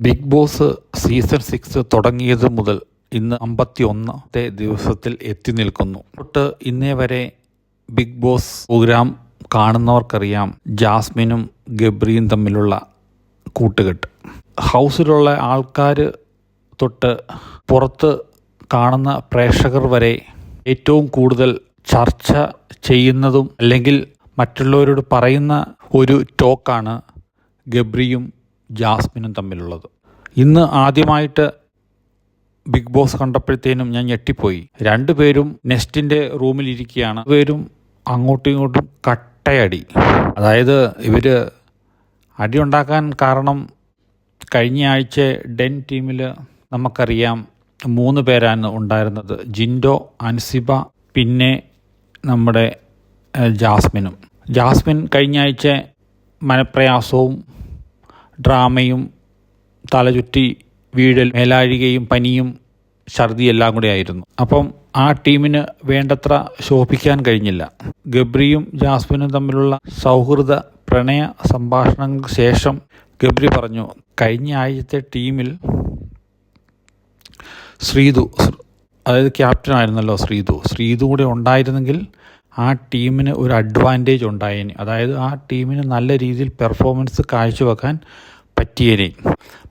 Big boss season six തുടങ്ങിയത് മുതൽ ഇന്ന് അമ്പത്തി ഒന്നാമത്തെ ദിവസത്തിൽ എത്തി നിൽക്കുന്നു. തൊട്ട് ഇന്നേ വരെ ബിഗ് ബോസ് പ്രോഗ്രാം കാണുന്നവർക്കറിയാം ജാസ്മിനും ഗബ്രിയും തമ്മിലുള്ള കൂട്ടുകെട്ട്. ഹൗസിലുള്ള ആൾക്കാർ തൊട്ട് പുറത്ത് കാണുന്ന പ്രേക്ഷകർ വരെ ഏറ്റവും കൂടുതൽ ചർച്ച ചെയ്യുന്നതും അല്ലെങ്കിൽ മറ്റുള്ളവരോട് പറയുന്ന ഒരു ടോക്കാണ് ഗബ്രിയും ജാസ്മിനും തമ്മിലുള്ളത്. ഇന്ന് ആദ്യമായിട്ട് ബിഗ് ബോസ് കണ്ടപ്പോഴത്തേനും ഞാൻ ഞെട്ടിപ്പോയി. രണ്ടുപേരും നെസ്റ്റിന്റെ റൂമിലിരിക്കുകയാണ്. പേരും അങ്ങോട്ടും ഇങ്ങോട്ടും കട്ടയടി. അതായത് ഇവർ അടി ഉണ്ടാക്കാൻ കാരണം കഴിഞ്ഞ ആഴ്ച ഡെൻ ടീമിൽ നമുക്കറിയാം മൂന്ന് പേരാണ് ഉണ്ടായിരുന്നത്. ജിൻഡോ അൻസിബ പിന്നെ നമ്മുടെ ജാസ്മിനും. ജാസ്മിൻ കഴിഞ്ഞ ആഴ്ച മനപ്രയാസവും ഡ്രാമയും തലചുറ്റി വീഴൽ മേലാഴികയും പനിയും ഛർദി എല്ലാം കൂടെ ആയിരുന്നു. അപ്പം ആ ടീമിന് വേണ്ടത്ര ശോഭിക്കാൻ കഴിഞ്ഞില്ല. ഗബ്രിയും ജാസ്മിനും തമ്മിലുള്ള സൗഹൃദ പ്രണയ സംഭാഷണങ്ങൾക്ക് ശേഷം ഗബ്രി പറഞ്ഞു കഴിഞ്ഞ ആഴ്ചത്തെ ടീമിൽ ശ്രീതു അതായത് ക്യാപ്റ്റൻ ആയിരുന്നല്ലോ ശ്രീതു. ശ്രീതു കൂടെ ഉണ്ടായിരുന്നെങ്കിൽ ആ ടീമിന് ഒരു അഡ്വാന്റേജ് ഉണ്ടായേനെ. അതായത് ആ ടീമിന് നല്ല രീതിയിൽ പെർഫോമൻസ് കാഴ്ചവെക്കാൻ പറ്റിയേനെ.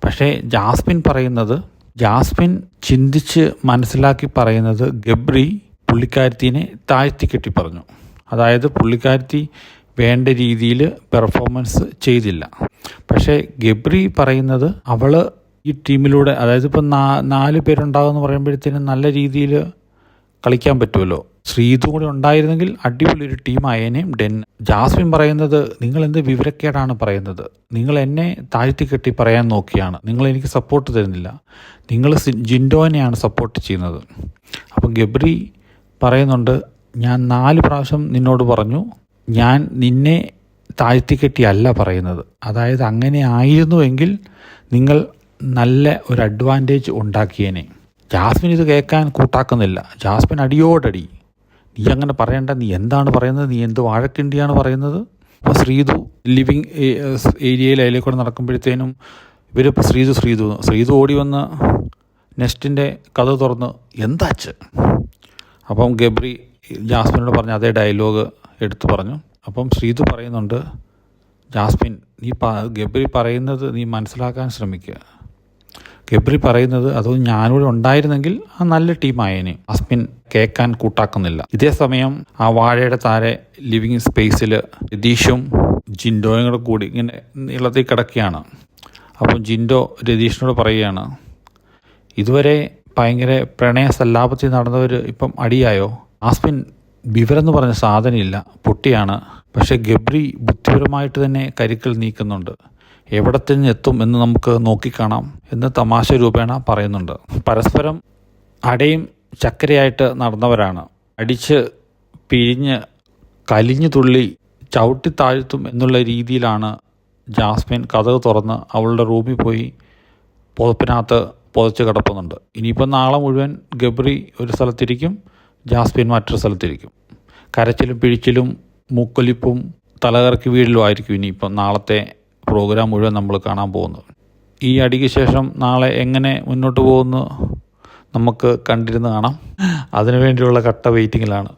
പക്ഷേ ജാസ്മിൻ പറയുന്നത് ജാസ്മിൻ ചിന്തിച്ച് മനസ്സിലാക്കി പറയുന്നത് ഗബ്രി പുള്ളിക്കാരത്തിനെ താഴ്ത്തി കെട്ടി പറഞ്ഞു അതായത് പുള്ളിക്കാരത്തി വേണ്ട രീതിയിൽ പെർഫോമൻസ് ചെയ്തില്ല. പക്ഷേ ഗബ്രി പറയുന്നത് അവൾ ഈ ടീമിലൂടെ അതായത് ഇപ്പം നാ നാല് പേരുണ്ടാകുമെന്ന് പറയുമ്പോഴത്തേനും നല്ല രീതിയിൽ കളിക്കാൻ പറ്റുമല്ലോ. ശ്രീതു കൂടെ ഉണ്ടായിരുന്നെങ്കിൽ അടിപൊളി ഒരു ടീമായേനേം. ഡെൻ ജാസ്മിൻ പറയുന്നത് നിങ്ങൾ എന്ത് വിവരക്കേടാണ് പറയുന്നത്? നിങ്ങൾ എന്നെ താഴ്ത്തി കെട്ടി പറയാൻ നോക്കിയാണ്. നിങ്ങൾ എനിക്ക് സപ്പോർട്ട് തരുന്നില്ല. നിങ്ങൾ ജിൻഡോനെയാണ് സപ്പോർട്ട് ചെയ്യുന്നത്. അപ്പം ഗബ്രി പറയുന്നുണ്ട് ഞാൻ നാല് പ്രാവശ്യം നിന്നോട് പറഞ്ഞു ഞാൻ നിന്നെ താഴ്ത്തിക്കെട്ടിയല്ല പറയുന്നത്. അതായത് അങ്ങനെ ആയിരുന്നുവെങ്കിൽ നിങ്ങൾ നല്ല ഒരു അഡ്വാന്റേജ് ഉണ്ടാക്കിയേനെ. ജാസ്മിൻ ഇത് കേൾക്കാൻ കൂട്ടാക്കുന്നില്ല. ജാസ്മിൻ അടിയോടടി. നീ അങ്ങനെ പറയണ്ട. നീ എന്താണ് പറയുന്നത്? നീ എന്ത് വാഴക്കിണ്ടിയാണ് പറയുന്നത്? അപ്പോൾ ശ്രീതു ലിവിങ് ഏരിയയിൽ അതിലെ കൂടെ നടക്കുമ്പോഴത്തേനും ഇവരിപ്പോൾ ശ്രീതു ശ്രീതു ശ്രീതു ഓടി വന്ന് നെസ്റ്റിന്റെ കഥ തുറന്ന് എന്താച്ച് അപ്പം ഗബ്രി ജാസ്മിനോട് പറഞ്ഞ അതേ ഡയലോഗ് എടുത്തു പറഞ്ഞു. അപ്പം ശ്രീതു പറയുന്നുണ്ട് ജാസ്മിൻ നീ ഗബ്രി പറയുന്നത് നീ മനസ്സിലാക്കാൻ ശ്രമിക്കുക. ഗബ്രി പറയുന്നത് അത് ഞാനിവിടെ ഉണ്ടായിരുന്നെങ്കിൽ ആ നല്ല ടീമായേനെ. അസ്മിൻ കേൾക്കാൻ കൂട്ടാക്കുന്നില്ല. ഇതേ സമയം ആ വാഴയുടെ താരെ ലിവിങ് സ്പേസിൽ രതീഷും ജിൻഡോയും കൂടെ കൂടി ഇങ്ങനെ നീളത്തിൽ കിടക്കുകയാണ്. അപ്പം ജിൻഡോ രതീഷിനോട് പറയുകയാണ് ഇതുവരെ ഭയങ്കര പ്രണയ സല്ലാപത്തിൽ നടന്നവർ ഇപ്പം അടിയായോ? ആസ്മിൻ വിവരെന്ന് പറഞ്ഞ സാധനമില്ല പൊട്ടിയാണ്. പക്ഷേ ഗബ്രി ബുദ്ധിപരമായിട്ട് തന്നെ കരുക്കൾ നീക്കുന്നുണ്ട്. എവിടെ തന്നെ എത്തും എന്ന് നമുക്ക് നോക്കിക്കാണാം എന്ന് തമാശ രൂപേണ പറയുന്നുണ്ട്. പരസ്പരം അടയും ചക്കരയായിട്ട് നടന്നവരാണ്. അടിച്ച് പിഴിഞ്ഞ് കലിഞ്ഞു തുള്ളി ചവിട്ടി താഴ്ത്തും എന്നുള്ള രീതിയിലാണ് ജാസ്മിൻ കഥക് തുറന്ന് അവളുടെ റൂമിൽ പോയി പുതപ്പിനകത്ത് പുതച്ച് കിടപ്പുന്നുണ്ട്. ഇനിയിപ്പോൾ നാളെ മുഴുവൻ ഗബ്രി ഒരു സ്ഥലത്തിരിക്കും ജാസ്മിൻ മറ്റൊരു സ്ഥലത്തിരിക്കും. കരച്ചിലും പിഴിച്ചിലും മൂക്കൊലിപ്പും തലകറക്കി വീടിലുമായിരിക്കും ആയിരിക്കും ഇനിയിപ്പം നാളത്തെ പ്രോഗ്രാം മുഴുവൻ നമ്മൾ കാണാൻ പോകുന്നത്. ഈ അടിക്ക് ശേഷം നാളെ എങ്ങനെ മുന്നോട്ട് പോകുന്നു നമുക്ക് കണ്ടിരുന്ന് കാണാം. അതിനു വേണ്ടിയുള്ള കട്ട വെയിറ്റിങ്ങിലാണ്